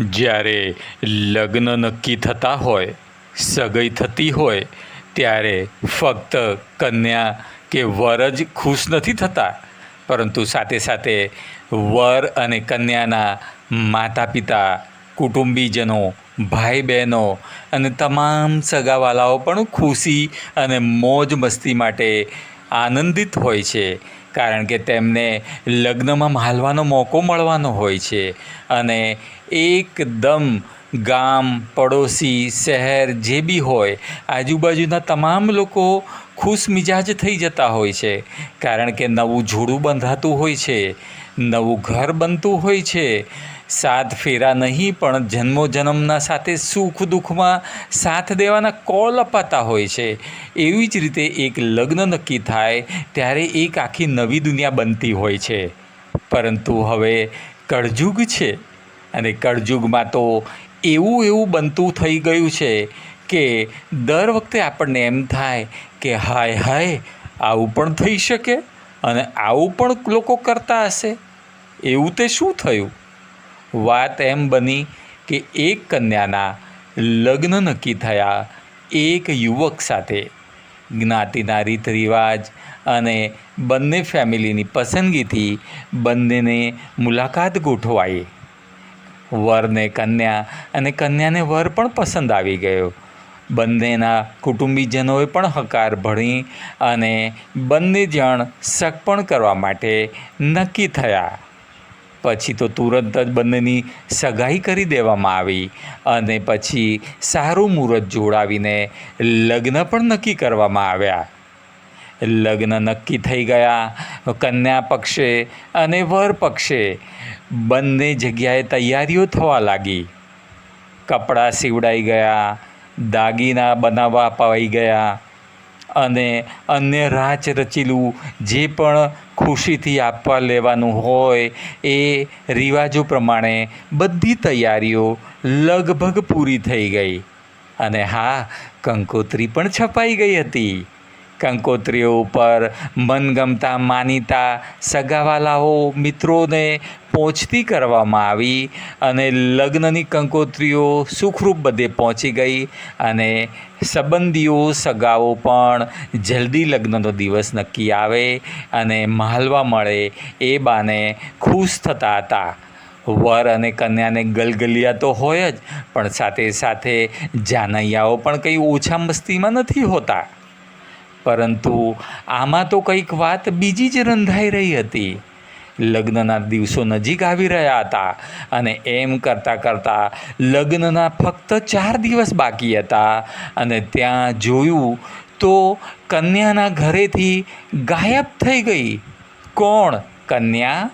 જ્યારે લગ્ન નક્કી થતા હોય, સગાઈ થતી હોય, ત્યારે ફક્ત કન્યા કે વર જ ખુશ નથી થતા. પરંતુ સાથે સાથે વર અને કન્યાના માતા પિતા કુટુંબીજનો ભાઈ બહેનો અને તમામ સગાવાલાઓ પણ ખુશી અને મોજ મસ્તી માટે આનંદિત હોય છે. કારણ કે તેમને લગ્નમાં માલવાનો મોકો મળવાનો હોય છે. અને એકદમ ગામ, પડોશી, શહેર જે બી હોય, આજુબાજુના તમામ લોકો ખુશ મિજાજ થઈ જતા હોય છે. કારણ કે નવું જોડું બંધાતું હોય છે, નવું ઘર બનતું હોય છે સાત ફેરા નહીં, પણ જન્મો જન્મના સાથે સુખ દુઃખમાં સાથ દેવાના કોલ અપાતા હોય છે. એવી જ રીતે એક લગ્ન નક્કી થાય, ત્યારે એક આખી નવી દુનિયા બનતી હોય છે. પરંતુ હવે કળજુગ છે અને કળજુગમાં તો એવું એવું બનતું થઈ ગયું છે કે દર વખતે આપણને એમ થાય કે હાય હાય, આવું પણ થઈ શકે અને આવું પણ લોકો કરતા હશે. એવું તે શું થયું? વાત એમ બની કે એક કન્યાના લગ્ન નક્કી થયા એક યુવક સાથે. જ્ઞાતિના રીત રિવાજ અને બંને ફેમિલીની પસંદગીથી બંનેને મુલાકાત ગોઠવાઈ. વરને કન્યા અને કન્યાને વર પણ પસંદ આવી ગયો. બંનેના કુટુંબીજનોએ પણ હકાર ભણી અને બંને જણ સગપણ કરવા માટે નક્કી થયા. પછી તો તુરંત જ બંનેની સગાઈ કરી દેવામાં આવી અને પછી સારું મુહૂર્ત જોડાવીને લગ્ન પણ નક્કી કરવામાં આવ્યા. લગ્ન નક્કી થઈ ગયા, કન્યા પક્ષે અને વર પક્ષે બંને જગ્યાએ તૈયારીઓ થવા લાગી. કપડાં સીવડાઈ ગયા, દાગીના બનાવવા અપાઈ ગયા અને અન્ય રાચ રચેલું જે પણ ખુશીથી આપવા લેવાનું હોય એ રિવાજો પ્રમાણે બધી તૈયારીઓ લગભગ પૂરી થઈ ગઈ. અને હા, કંકોત્રી પણ છપાઈ ગઈ હતી. કંકોત્રીઓ ઉપર મનગમતા માનીતા સગાવાલાઓ મિત્રોને પહોંચતી કરવામાં આવી અને લગ્નની કંકોત્રીઓ સુખરૂપ બધે પહોંચી ગઈ અને સંબંધીઓ, સગાઓ પણ જલ્દી લગ્નનો દિવસ નક્કી આવે અને માલવા મળે એ બાને ખુશ થતા હતા. વર અને કન્યાને ગલગલિયા તો હોય જ, પણ સાથે સાથે જાનૈયાઓ પણ કંઈ ઓછા મસ્તીમાં નથી હોતા. પરંતુ આમાં તો કંઈક વાત બીજી જ રંધાઈ રહી હતી. લગ્નના દિવસો નજીક આવી રહ્યા હતા અને એમ કરતાં કરતાં લગ્નના ફક્ત ચાર દિવસ બાકી હતા અને ત્યાં જોયું તો કન્યાના ઘરેથી ગાયબ થઈ ગઈ. કોણ? કન્યા?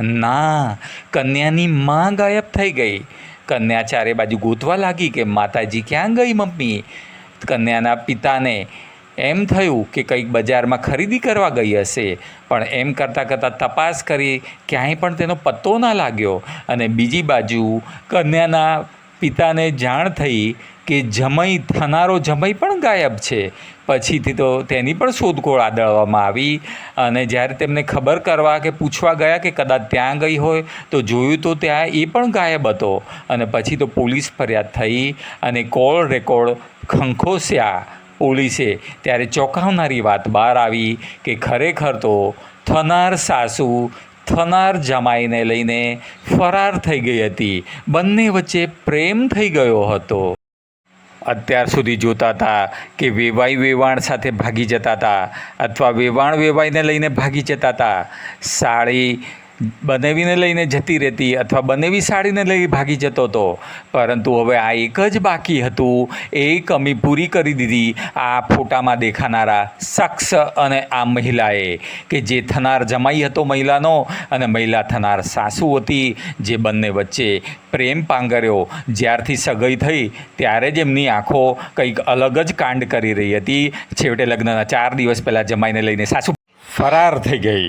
ના, કન્યાની માં ગાયબ થઈ ગઈ. કન્યા ચારે બાજુ ગોતવા લાગી કે માતાજી ક્યાં ગઈ મમ્મી? કન્યાના પિતાને એમ થયું કે કંઈક બજારમાં ખરીદી કરવા ગઈ હશે, પણ એમ કરતાં કરતાં તપાસ કરી ક્યાંય પણ તેનો પત્તો ના લાગ્યો અને બીજી બાજુ કન્યાના પિતાને જાણ થઈ કે જમઈ, થનારો જમઈ પણ ગાયબ છે. પછીથી તો તેની પણ શોધખોળ આદળવામાં આવી અને જ્યારે તેમને ખબર કરવા કે પૂછવા ગયા કે કદાચ ત્યાં ગઈ હોય, તો જોયું તો ત્યાં એ પણ ગાયબ હતો. અને પછી તો પોલીસ ફરિયાદ થઈ અને કોલ રેકોર્ડ ખંખોસ્યા. પોલીસે ત્યારે ચોંકાવનારી વાત બહાર આવી કે ખરેખર તો થનાર સાસુ થનાર જમાઈને લઈને ફરાર થઈ ગઈ હતી. બંને વચ્ચે પ્રેમ થઈ ગયો હતો. અત્યાર સુધી જોતા હતા કે વેવાઈ વેવાણ સાથે ભાગી જતા હતા અથવા વેવાણ વેવાઈને લઈને ભાગી જતા હતા. સાડી બનેવીને લઈને જતી રહેતી અથવા બનેવી સાડીને લઈ ભાગી જતો હતો પરંતુ હવે આ એક જ બાકી હતું. એ કમી પૂરી કરી દીધી આ ફોટામાં દેખાનારા શખ્સ અને આ મહિલાએ, કે જે થનાર જમાઈ હતો મહિલાનો અને મહિલા થનાર સાસુ હતી, જે બંને વચ્ચે પ્રેમ પાંગર્યો. જ્યારથી સગાઈ થઈ, ત્યારે જ એમની આંખો કંઈક અલગ જ કાંડ કરી રહી હતી. છેવટે લગ્નના ચાર દિવસ પહેલાં જમાઈને લઈને સાસુ ફરાર થઈ ગઈ.